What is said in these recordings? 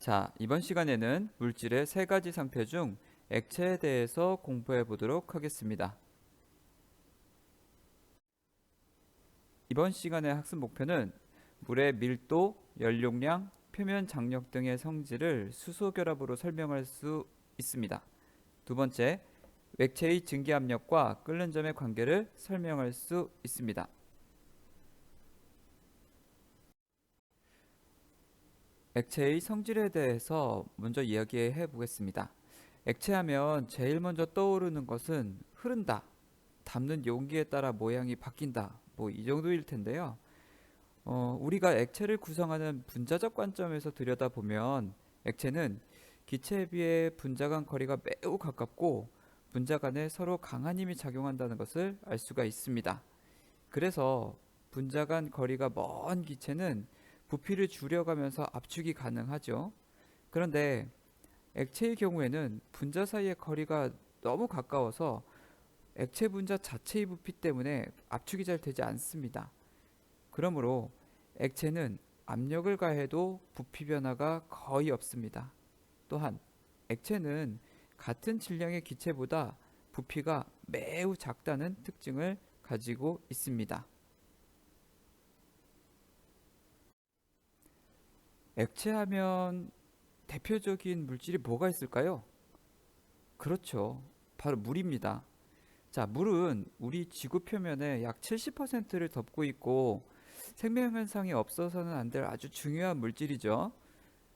자, 이번 시간에는 물질의 세 가지 상태 중 액체에 대해서 공부해 보도록 하겠습니다. 이번 시간의 학습 목표는 물의 밀도, 연용량, 표면 장력 등의 성질을 수소 결합으로 설명할 수 있습니다. 두 번째, 액체의 증기 압력과 끓는 점의 관계를 설명할 수 있습니다. 액체의 성질에 대해서 먼저 이야기해 보겠습니다. 액체하면 제일 먼저 떠오르는 것은 흐른다, 담는 용기에 따라 모양이 바뀐다, 뭐 이 정도일 텐데요. 어, 우리가 액체를 구성하는 분자적 관점에서 들여다보면 액체는 기체에 비해 분자 간 거리가 매우 가깝고 분자 간에 서로 강한 힘이 작용한다는 것을 알 수가 있습니다. 그래서 분자 간 거리가 먼 기체는 부피를 줄여가면서 압축이 가능하죠. 그런데 액체의 경우에는 분자 사이의 거리가 너무 가까워서 액체 분자 자체의 부피 때문에 압축이 잘 되지 않습니다. 그러므로 액체는 압력을 가해도 부피 변화가 거의 없습니다. 또한 액체는 같은 질량의 기체보다 부피가 매우 작다는 특징을 가지고 있습니다. 액체하면 대표적인 물질이 뭐가 있을까요? 그렇죠. 바로 물입니다. 자, 물은 우리 지구 표면의 약 70%를 덮고 있고 생명 현상이 없어서는 안 될 아주 중요한 물질이죠.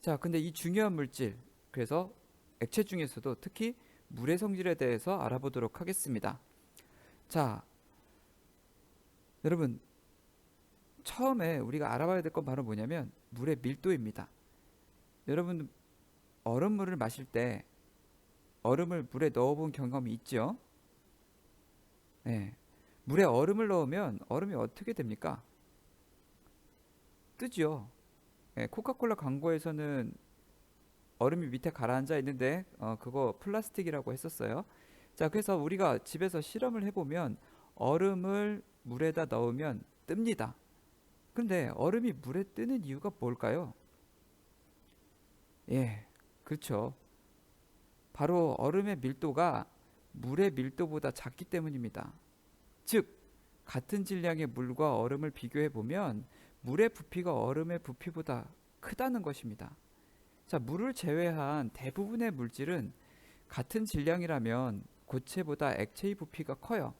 자, 근데 이 중요한 물질, 그래서 액체 중에서도 특히 물의 성질에 대해서 알아보도록 하겠습니다. 자, 여러분, 처음에 우리가 알아봐야 될 건 바로 뭐냐면 물의 밀도입니다. 여러분, 얼음물을 마실 때 얼음을 물에 넣어본 경험이 있죠? 네. 물에 얼음을 넣으면 얼음이 어떻게 됩니까? 뜨죠. 예, 코카콜라 광고에서는 얼음이 밑에 가라앉아 있는데 어, 그거 플라스틱이라고 했었어요. 자, 그래서 우리가 집에서 실험을 해보면 얼음을 물에다 넣으면 뜹니다. 근데 얼음이 물에 뜨는 이유가 뭘까요? 예, 그렇죠. 바로 얼음의 밀도가 물의 밀도보다 작기 때문입니다. 즉, 같은 질량의 물과 얼음을 비교해 보면 물의 부피가 얼음의 부피보다 크다는 것입니다. 자, 물을 제외한 대부분의 물질은 같은 질량이라면 고체보다 액체의 부피가 커요.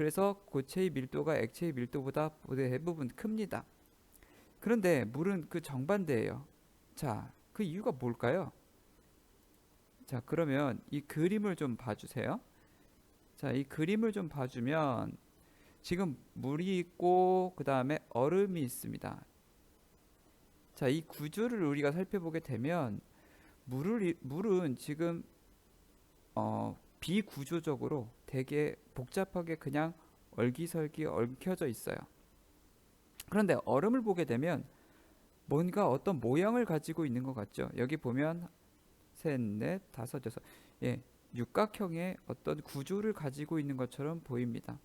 그래서 고체의 밀도가 액체의 밀도보다 대부분 큽니다. 그런데 물은 그 정반대예요. 자, 그 이유가 뭘까요? 자, 그러면 이 그림을 좀 봐주세요. 자, 이 그림을 좀 봐주면 지금 물이 있고 그 다음에 얼음이 있습니다. 자, 이 구조를 우리가 살펴보게 되면 물을 물은 지금 어, 비구조적으로 되게 복잡하게 그냥 얼기설기 얽혀져 있어요. 그런데 얼음을 보게 되면 뭔가 어떤 모양을 가지고 있는 것 같죠. 여기 보면 셋, 넷, 다섯, 여섯, 예, 육각형의 어떤 구조를 가지고 있는 것처럼 보입니다.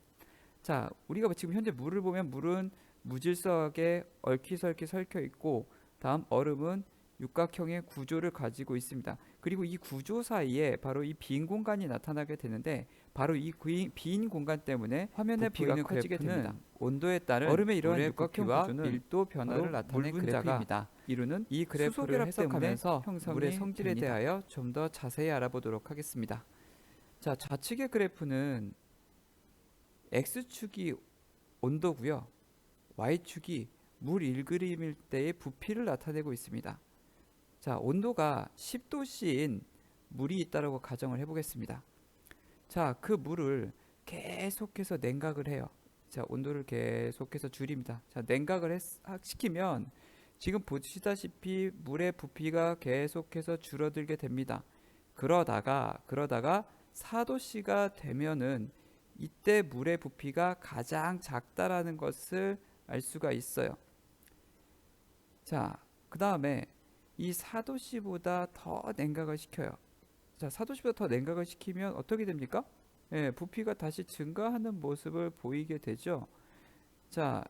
자, 우리가 지금 현재 물을 보면 물은 무질서하게 얽히설키 설켜 있고 다음 얼음은 육각형의 구조를 가지고 있습니다. 그리고 이 구조 사이에 바로 이 빈 공간이 나타나게 되는데 바로 이 빈 공간 때문에 화면에 보이는 커지게 됩니다. 온도에 따른 얼음의 이러한 육각형 구조는 밀도 변화를 나타낸 그래프입니다. 이루는 이 그래프를 해석하면서 물의 성질에 됩니다. 대하여 좀 더 자세히 알아보도록 하겠습니다. 자, 좌측의 그래프는 x축이 온도고요. y축이 물 1g일 때의 부피를 나타내고 있습니다. 자, 온도가 10도씨인 물이 있다고 가정을 해보겠습니다. 자, 그 물을 계속해서 냉각을 해요. 자, 온도를 계속해서 줄입니다. 자, 냉각을 했, 시키면 지금 보시다시피 물의 부피가 계속해서 줄어들게 됩니다. 그러다가 그러다가 4도씨가 되면은 이때 물의 부피가 가장 작다라는 것을 알 수가 있어요. 자, 그 다음에 이 4도씨보다 더 냉각을 시켜요. 자, 4도씨보다 더 냉각을 시키면 어떻게 됩니까? 예, 부피가 다시 증가하는 모습을 보이게 되죠. 자,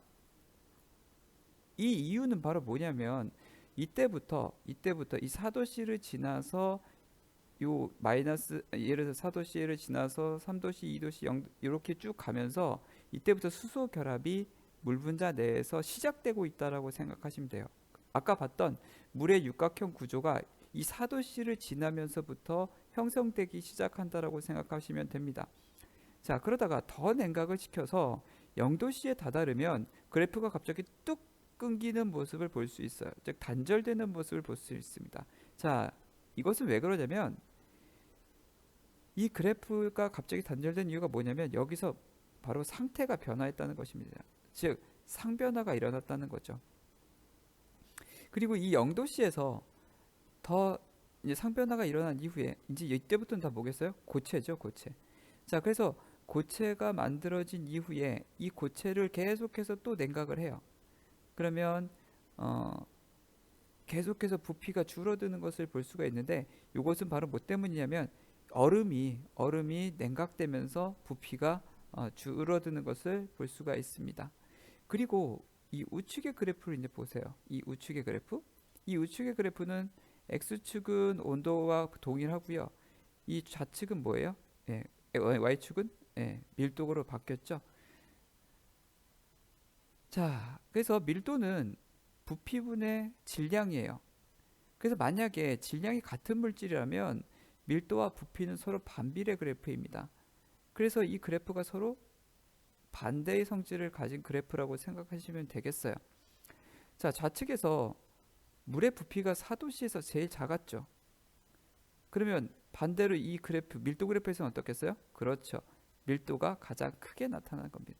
이 이유는 바로 뭐냐면 이때부터 이때부터 이 4도씨를 지나서 요 마이너스 예를 들어서 4도씨를 지나서 3도씨, 2도씨, 0 이렇게 쭉 가면서 이때부터 수소 결합이 물 분자 내에서 시작되고 있다라고 생각하시면 돼요. 아까 봤던 물의 육각형 구조가 이 4도씨를 지나면서부터 형성되기 시작한다라고 생각하시면 됩니다. 자, 그러다가 더 냉각을 시켜서 0도씨에 다다르면 그래프가 갑자기 뚝 끊기는 모습을 볼 수 있어요. 즉 단절되는 모습을 볼 수 있습니다. 자, 이것은 왜 그러냐면 이 그래프가 갑자기 단절된 이유가 뭐냐면 여기서 바로 상태가 변화했다는 것입니다. 즉 상변화가 일어났다는 거죠. 그리고 이 0도씨에서 더 이제 상변화가 일어난 이후에 이제 이때부터는 다 뭐겠어요? 고체죠, 고체. 자, 그래서 고체가 만들어진 이후에 이 고체를 계속해서 또 냉각을 해요. 그러면 어 계속해서 부피가 줄어드는 것을 볼 수가 있는데 이것은 바로 뭐 때문이냐면 얼음이 얼음이 냉각되면서 부피가 어, 줄어드는 것을 볼 수가 있습니다. 그리고 이 우측의 그래프를 이제 보세요. 이 우측의 그래프. 이 우측의 그래프는 x축은 온도와 동일하고요. 이 좌측은 뭐예요? 예, y축은 예, 밀도로 바뀌었죠. 자, 그래서 밀도는 부피분의 질량이에요. 그래서 만약에 질량이 같은 물질이라면 밀도와 부피는 서로 반비례 그래프입니다. 그래서 이 그래프가 서로 반대의 성질을 가진 그래프라고 생각하시면 되겠어요. 자, 좌측에서 물의 부피가 4도씨에서 제일 작았죠. 그러면 반대로 이 그래프, 밀도 그래프에서는 어떻겠어요? 그렇죠. 밀도가 가장 크게 나타나는 겁니다.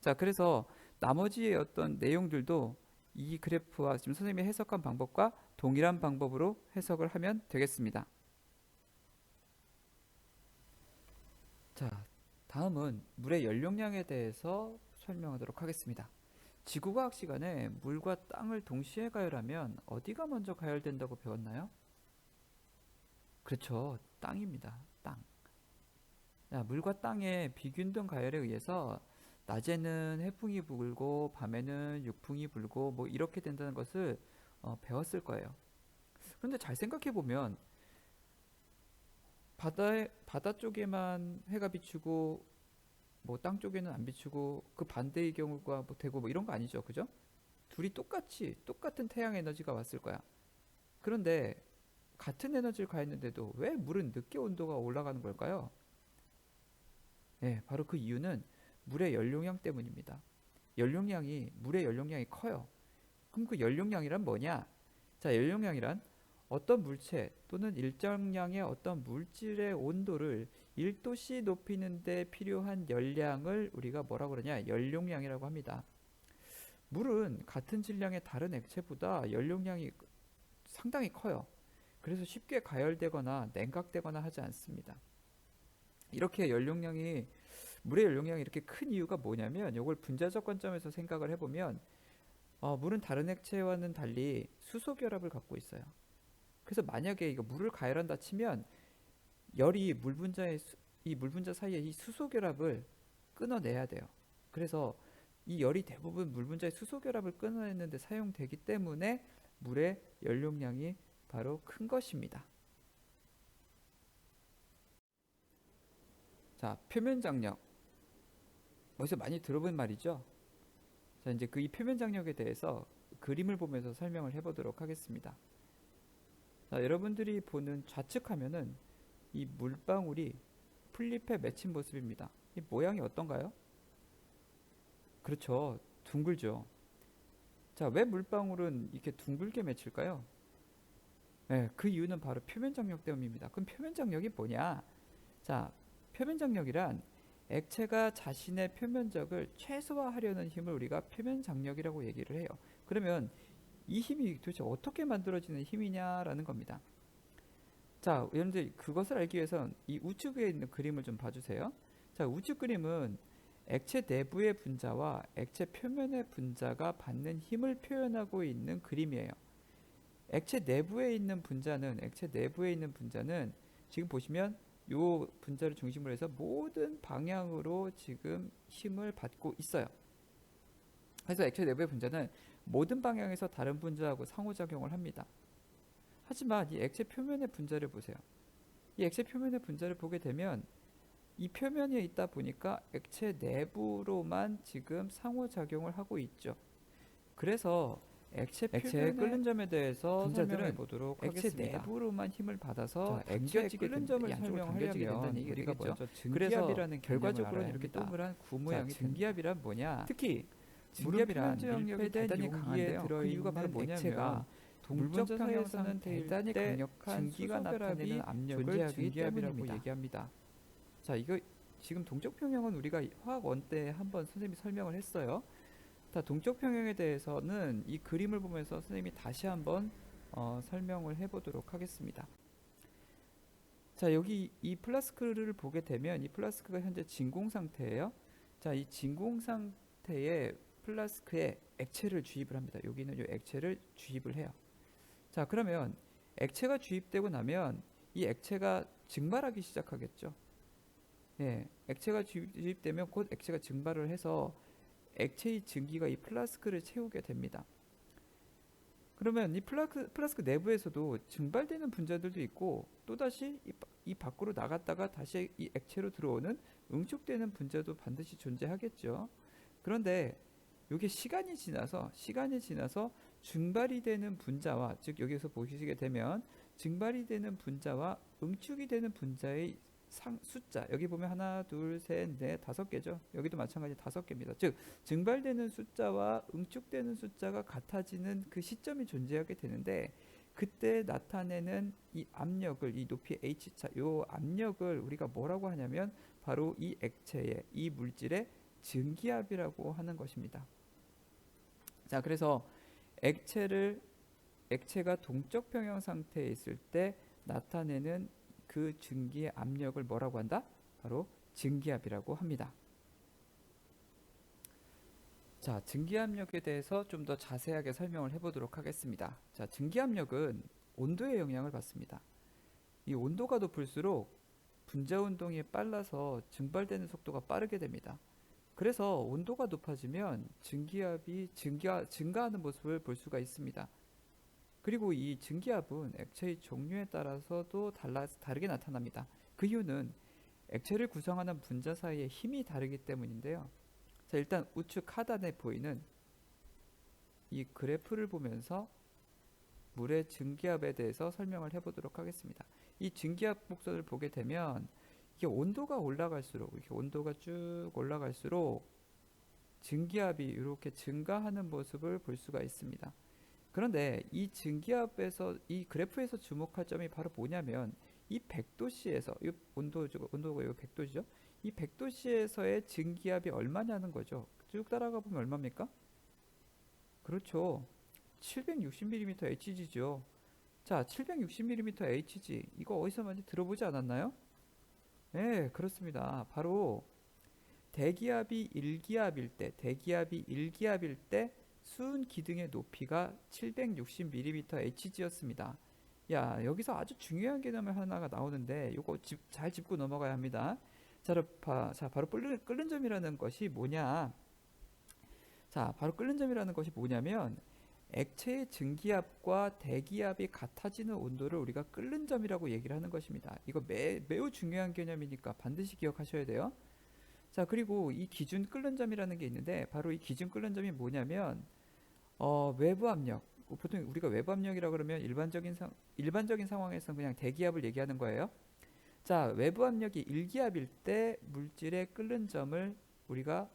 자, 그래서 나머지의 어떤 내용들도 이 그래프와 지금 선생님이 해석한 방법과 동일한 방법으로 해석을 하면 되겠습니다. 자, 다음은 물의 연용량에 대해서 설명하도록 하겠습니다. 지구과학 시간에 물과 땅을 동시에 가열하면 어디가 먼저 가열된다고 배웠나요? 그렇죠. 땅입니다. 땅. 자, 물과 땅의 비균등 가열에 의해서 낮에는 해풍이 불고 밤에는 육풍이 불고 뭐 이렇게 된다는 것을 어, 배웠을 거예요. 그런데 잘 생각해 보면 바다에 바다 쪽에만 해가 비추고 뭐 땅 쪽에는 안 비추고 그 반대의 경우가 뭐 되고 뭐 이런 거 아니죠, 그죠? 둘이 똑같이 똑같은 태양 에너지가 왔을 거야. 그런데 같은 에너지를 가했는데도 왜 물은 늦게 온도가 올라가는 걸까요? 네, 바로 그 이유는 물의 연용량 때문입니다. 연용량이 물의 연용량이 커요. 그럼 그 연용량이란 뭐냐? 자, 연용량이란 어떤 물체 또는 일정량의 어떤 물질의 온도를 1도씨 높이는 데 필요한 열량을 우리가 뭐라고 그러냐? 연용량이라고 합니다. 물은 같은 질량의 다른 액체보다 연용량이 상당히 커요. 그래서 쉽게 가열되거나 냉각되거나 하지 않습니다. 이렇게 연용량이 물의 연용량이 이렇게 큰 이유가 뭐냐면 이걸 분자적 관점에서 생각을 해보면 어, 물은 다른 액체와는 달리 수소 결합을 갖고 있어요. 그래서 만약에 이거 물을 가열한다 치면 열이 물 분자의 이 물 분자 사이에 이 수소 결합을 끊어내야 돼요. 그래서 이 열이 대부분 물 분자의 수소 결합을 끊어내는데 사용되기 때문에 물의 연용량이 바로 큰 것입니다. 자, 표면 장력. 어디서 많이 들어본 말이죠. 자, 이제 그 이 표면 장력에 대해서 그림을 보면서 설명을 해보도록 하겠습니다. 자, 여러분들이 보는 좌측 화면은 이 물방울이 플립에 맺힌 모습입니다. 이 모양이 어떤가요? 그렇죠. 둥글죠. 자, 왜 물방울은 이렇게 둥글게 맺힐까요? 네, 그 이유는 바로 표면 장력 때문입니다. 그럼 표면 장력이 뭐냐? 자, 표면 장력이란 액체가 자신의 표면적을 최소화하려는 힘을 우리가 표면 장력이라고 얘기를 해요. 그러면 이 힘이 도대체 어떻게 만들어지는 힘이냐라는 겁니다. 자, 여러분들 그것을 알기 위해선 이 우측에 있는 그림을 좀 봐주세요. 자, 우측 그림은 액체 내부의 분자와 액체 표면의 분자가 받는 힘을 표현하고 있는 그림이에요. 액체 내부에 있는 분자는 액체 내부에 있는 분자는 지금 보시면 요 분자를 중심으로 해서 모든 방향으로 지금 힘을 받고 있어요. 그래서 액체 내부의 분자는 모든 방향에서 다른 분자하고 상호작용을 합니다. 하지만 이 액체 표면의 분자를 보세요. 이 액체 표면의 분자를 보게 되면 이 표면에 있다 보니까 액체 내부로만 지금 상호작용을 하고 있죠. 그래서 액체 액체의 끓는 점에 대해서 분자들은 보도록 액체 하겠습니다. 내부로만 힘을 받아서 당겨지게 끓는 된- 점을 설명하려면 우리가. 먼저 증기압이라는 결과적으로는 개념을 이렇게. 동그란 구 모양이 증- 증기압이란 뭐냐? 특히 증기압이란 밀폐된 대단히 강한데요. 그 이유가 바로 뭐냐면 동적 평형에서는 대단히 때 강력한 증기가 나타내는 압력을 때문입니다. 얘기합니다. 자, 이거 지금 동적 평형은 우리가 화학 원때 한번 선생님이 설명을 했어요. 자, 동적 평형에 대해서는 이 그림을 보면서 선생님이 다시 한번 어, 설명을 해보도록 하겠습니다. 자, 여기 이 플라스크를 보게 되면 이 플라스크가 현재 진공 상태예요. 자, 이 진공 상태에 플라스크에 액체를 주입을 합니다. 여기는 이 액체를 주입을 해요. 자, 그러면 액체가 주입되고 나면 이 액체가 증발하기 시작하겠죠. 예, 액체가 주입- 주입되면 곧 액체가 증발을 해서 액체의 증기가 이 플라스크를 채우게 됩니다. 그러면 이 플라스크, 플라스크 내부에서도 증발되는 분자들도 있고 또다시 이, 바- 이 밖으로 나갔다가 다시 이 액체로 들어오는 응축되는 분자도 반드시 존재하겠죠. 그런데 이게 시간이 지나서 시간이 지나서 증발이 되는 분자와 즉 여기서 보시게 되면 증발이 되는 분자와 응축이 되는 분자의 상 숫자. 여기 보면 하나 둘셋넷 다섯 개죠. 여기도 마찬가지 다섯 개입니다. 즉 증발되는 숫자와 응축되는 숫자가 같아지는 그 시점이 존재하게 되는데 그때 나타내는 이 압력을 이 높이 h차 요 압력을 우리가 뭐라고 하냐면 바로 이 액체의 이 물질의 증기압이라고 하는 것입니다 자 그래서 액체를 액체가 동적 평형 상태에 있을 때 나타내는 그 증기의 압력을 뭐라고 한다? 바로 증기압이라고 합니다. 자, 증기압력에 대해서 좀 더 자세하게 설명을 해보도록 하겠습니다. 자, 증기압력은 온도의 영향을 받습니다. 이 온도가 높을수록 분자 운동이 빨라서 증발되는 속도가 빠르게 됩니다. 그래서 온도가 높아지면 증기압이 증가, 증가하는 모습을 볼 수가 있습니다. 그리고 이 증기압은 액체의 종류에 따라서도 달라, 다르게 나타납니다. 그 이유는 액체를 구성하는 분자 사이의 힘이 다르기 때문인데요. 자, 일단 우측 하단에 보이는 이 그래프를 보면서 물의 증기압에 대해서 설명을 해보도록 하겠습니다. 이 증기압 곡선을 보게 되면 이게 온도가 올라갈수록 이렇게 온도가 쭉 올라갈수록 증기압이 이렇게 증가하는 모습을 볼 수가 있습니다. 그런데 이 증기압에서 이 그래프에서 주목할 점이 바로 뭐냐면 이 100도씨에서 이 온도 온도가 이 100도죠. 이 100도씨에서의 증기압이 얼마냐는 거죠. 쭉 따라가 보면 얼마입니까? 그렇죠. 760mm Hg죠. 자, 760mm Hg 이거 어디서 많이 들어보지 않았나요? 네, 그렇습니다. 바로 대기압이 1기압일 때, 대기압이 1기압일 때 수은 기둥의 높이가 760mm Hg였습니다. 야, 여기서 아주 중요한 개념을 하나가 나오는데 이거 집, 잘 짚고 넘어가야 합니다. 자, 바, 자 바로 끓는, 끓는 점이라는 것이 뭐냐? 자, 바로 끓는 점이라는 것이 뭐냐면 액체의 증기압과 대기압이 같아지는 온도를 우리가 끓는 점이라고 얘기를 하는 것입니다. 이거 매, 매우 중요한 개념이니까 반드시 기억하셔야 돼요. 자, 그리고 이 기준 끓는 점이라는 게 있는데 바로 이 기준 끓는 점이 뭐냐면 어, 외부 압력. 보통 우리가 외부 압력이라 그러면 일반적인 상 일반적인 상황에서는 그냥 대기압을 얘기하는 거예요. 자, 외부 압력이 1기압일 때 물질의 끓는 점을 우리가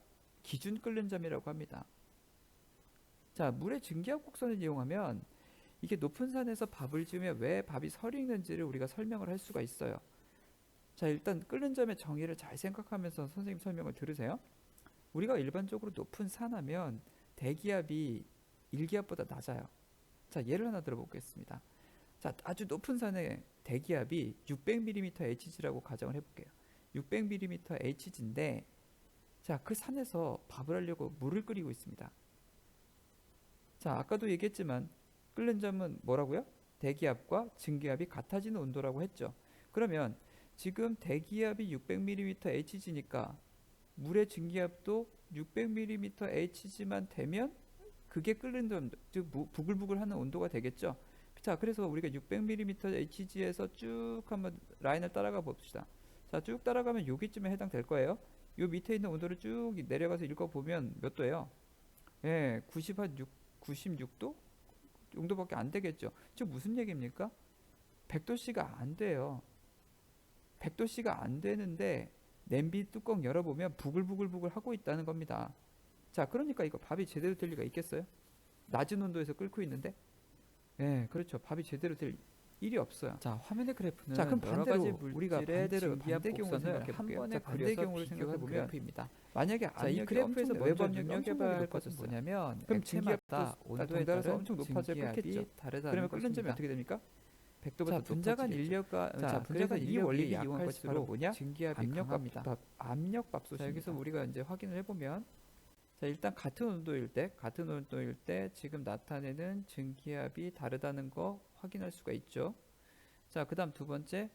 기준 끓는 점이라고 합니다. 자, 물의 증기압 곡선을 이용하면 이게 높은 산에서 밥을 지으면 왜 밥이 설익는지를 우리가 설명을 할 수가 있어요. 자, 일단 끓는 점의 정의를 잘 생각하면서 선생님 설명을 들으세요. 우리가 일반적으로 높은 산 하면 대기압이 1기압보다 낮아요. 자, 예를 하나 들어보겠습니다. 자, 아주 높은 산의 대기압이 600mm Hg라고 가정을 해볼게요. 600mm Hg인데, 자, 그 산에서 밥을 하려고 물을 끓이고 있습니다. 자, 아까도 얘기했지만 끓는 점은 뭐라고요? 대기압과 증기압이 같아지는 온도라고 했죠. 그러면 지금 대기압이 600mm Hg니까 물의 증기압도 600mm Hg만 되면 그게 끓는 온도, 즉 무- 부글부글하는 온도가 되겠죠. 자, 그래서 우리가 600mm HG에서 쭉 한번 라인을 따라가 봅시다. 자, 쭉 따라가면 여기쯤에 해당될 거예요. 요 밑에 있는 온도를 쭉 내려가서 읽어보면 몇 도예요? 예, 90, 한 6, 96도 정도밖에 안 되겠죠. 즉 무슨 얘기입니까? 100도씨가 안 돼요. 100도씨가 안 되는데 냄비 뚜껑 열어보면 부글부글부글 하고 있다는 겁니다. 자, 그러니까 이거 밥이 제대로 될 리가 있겠어요? 낮은 온도에서 끓고 있는데? 예, 그렇죠. 밥이 제대로 될 일이 없어요. 자, 화면의 그래프는 자, 그럼 여러 가지 우리가 증기압 반대 경우를 한. 번에 자, 반대 경우를 생각해 보면 그래프입니다. 만약에 자, 이 그래프에서 할 엄청 것은. 뭐냐면 그럼 증기압도 온도에 따라서 따라 엄청 높아져. 다르다는 그러면 끓는 점이. 어떻게 됩니까? 100도부터 자, 분자간 인력과 자, 분자간 이 약할수록 이용한 것이 바로 뭐냐? 증기압이 압력 강합니다. 밥, 압력 밥솥입니다. 자, 여기서 우리가 이제 확인을 해보면 자 일단 같은 온도일 때 같은 온도일 때 지금 나타내는 증기압이 다르다는 거 확인할 수가 있죠. 자 그 다음 두 번째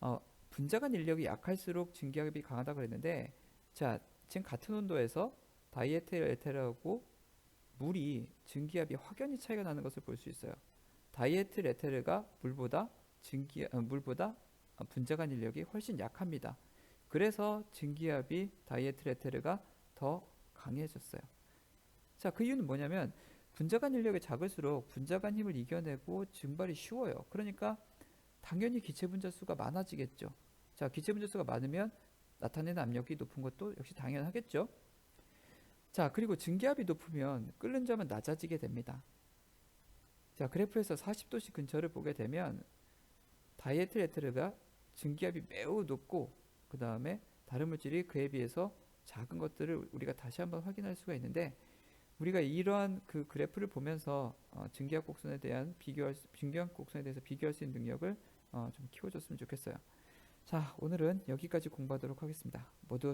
어, 분자간 인력이 약할수록 증기압이 강하다 그랬는데 자 지금 같은 온도에서 다이에틸 에테르하고 물이 증기압이 확연히 차이가 나는 것을 볼 수 있어요. 다이에틸 에테르가 물보다 증기 어, 물보다 어, 분자간 인력이 훨씬 약합니다. 그래서 증기압이 다이에틸 에테르가 더 강해졌어요. 자, 그 이유는 뭐냐면 분자간 인력이 작을수록 분자간 힘을 이겨내고 증발이 쉬워요. 그러니까 당연히 기체 분자 수가 많아지겠죠. 자, 기체 분자 수가 많으면 나타내는 압력이 높은 것도 역시 당연하겠죠. 자, 그리고 증기압이 높으면 끓는 점은 낮아지게 됩니다. 자, 그래프에서 40도씨 근처를 보게 되면 다이에틸 에테르가 증기압이 매우 높고 그 다음에 다른 물질이 그에 비해서 작은 것들을 우리가 다시 한번 확인할 수가 있는데 우리가 이러한 그 그래프를 보면서 어, 증기압 곡선에 대한 비교할 수, 증기압 곡선에 대해서 비교할 수 있는 능력을 어, 좀 키워줬으면 좋겠어요. 자, 오늘은 여기까지 공부하도록 하겠습니다. 모두